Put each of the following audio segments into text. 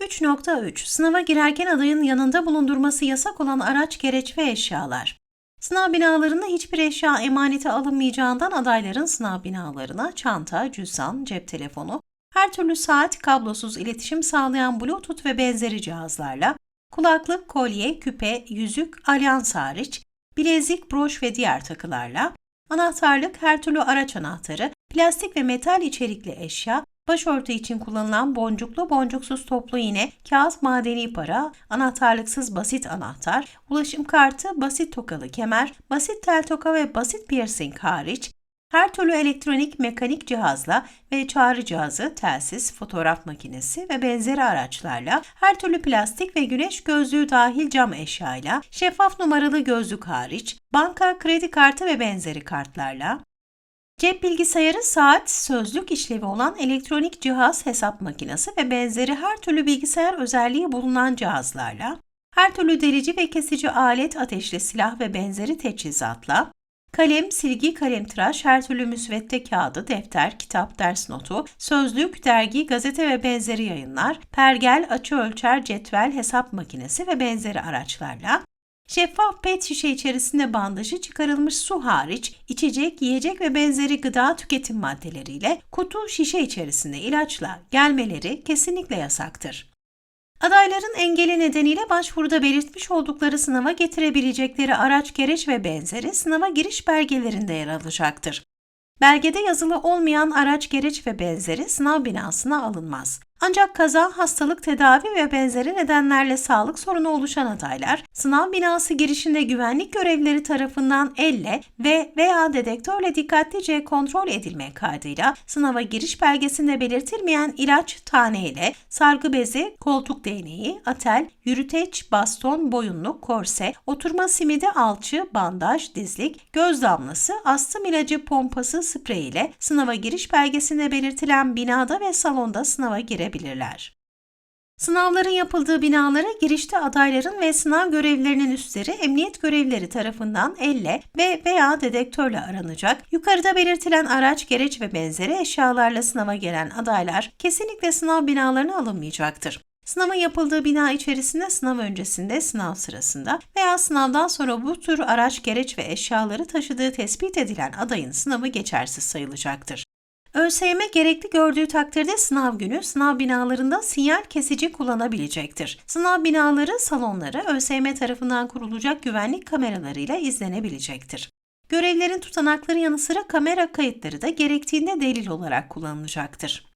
3.3 Sınava girerken adayın yanında bulundurması yasak olan araç, gereç ve eşyalar. Sınav binalarında hiçbir eşya emanete alınmayacağından adayların sınav binalarına çanta, cüzdan, cep telefonu, her türlü saat, kablosuz iletişim sağlayan bluetooth ve benzeri cihazlarla, kulaklık, kolye, küpe, yüzük, alyans hariç, bilezik, broş ve diğer takılarla, anahtarlık, her türlü araç anahtarı, plastik ve metal içerikli eşya, başörtü için kullanılan boncuklu boncuksuz toplu iğne, kağıt madeni para, anahtarlıksız basit anahtar, ulaşım kartı, basit tokalı kemer, basit tel toka ve basit piercing hariç, her türlü elektronik mekanik cihazla ve çağrı cihazı, telsiz, fotoğraf makinesi ve benzeri araçlarla, her türlü plastik ve güneş gözlüğü dahil cam eşyayla, şeffaf numaralı gözlük hariç, banka, kredi kartı ve benzeri kartlarla, Cep bilgisayarı, saat, sözlük işlevi olan elektronik cihaz, hesap makinesi ve benzeri her türlü bilgisayar özelliği bulunan cihazlarla, her türlü delici ve kesici alet, ateşli silah ve benzeri teçhizatla, kalem, silgi, kalemtıraş, her türlü müsvedde kağıdı, defter, kitap, ders notu, sözlük, dergi, gazete ve benzeri yayınlar, pergel, açı ölçer, cetvel, hesap makinesi ve benzeri araçlarla, Şeffaf pet şişe içerisinde bandajı çıkarılmış su hariç içecek, yiyecek ve benzeri gıda tüketim maddeleriyle kutu şişe içerisinde ilaçla gelmeleri kesinlikle yasaktır. Adayların engeli nedeniyle başvuruda belirtmiş oldukları sınava getirebilecekleri araç, gereç ve benzeri sınava giriş belgelerinde yer alacaktır. Belgede yazılı olmayan araç, gereç ve benzeri sınav binasına alınmaz. Ancak kaza, hastalık, tedavi ve benzeri nedenlerle sağlık sorunu oluşan adaylar, sınav binası girişinde güvenlik görevlileri tarafından elle ve veya dedektörle dikkatlice kontrol edilmek kaydıyla sınava giriş belgesinde belirtilmeyen ilaç taneyle, sargı bezi, koltuk değneği, atel, yürüteç, baston, boyunluk, korse, oturma simidi, alçı, bandaj, dizlik, göz damlası, astım ilacı pompası sprey ile sınava giriş belgesinde belirtilen binada ve salonda sınava girebilirler. Sınavların yapıldığı binalara girişte adayların ve sınav görevlilerinin üstleri emniyet görevlileri tarafından elle ve veya dedektörle aranacak. Yukarıda belirtilen araç, gereç ve benzeri eşyalarla sınava gelen adaylar kesinlikle sınav binalarına alınmayacaktır. Sınavın yapıldığı bina içerisinde sınav öncesinde, sınav sırasında veya sınavdan sonra bu tür araç, gereç ve eşyaları taşıdığı tespit edilen adayın sınavı geçersiz sayılacaktır. ÖSYM gerekli gördüğü takdirde sınav günü sınav binalarında sinyal kesici kullanabilecektir. Sınav binaları, salonları ÖSYM tarafından kurulacak güvenlik kameralarıyla izlenebilecektir. Görevlerin tutanakları yanı sıra kamera kayıtları da gerektiğinde delil olarak kullanılacaktır.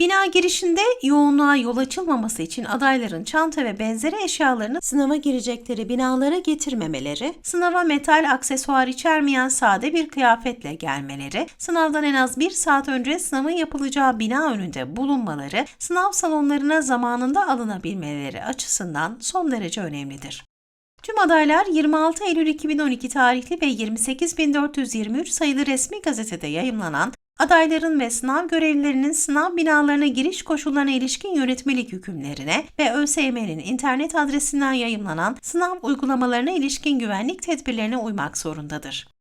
Bina girişinde yoğunluğa yol açılmaması için adayların çanta ve benzeri eşyalarını sınava girecekleri binalara getirmemeleri, sınava metal aksesuar içermeyen sade bir kıyafetle gelmeleri, sınavdan en az bir saat önce sınavın yapılacağı bina önünde bulunmaları, sınav salonlarına zamanında alınabilmeleri açısından son derece önemlidir. Tüm adaylar 26 Eylül 2012 tarihli ve 28423 sayılı resmi gazetede yayımlanan adayların ve sınav görevlilerinin sınav binalarına giriş koşullarına ilişkin yönetmelik hükümlerine ve ÖSYM'nin internet adresinden yayımlanan sınav uygulamalarına ilişkin güvenlik tedbirlerine uymak zorundadır.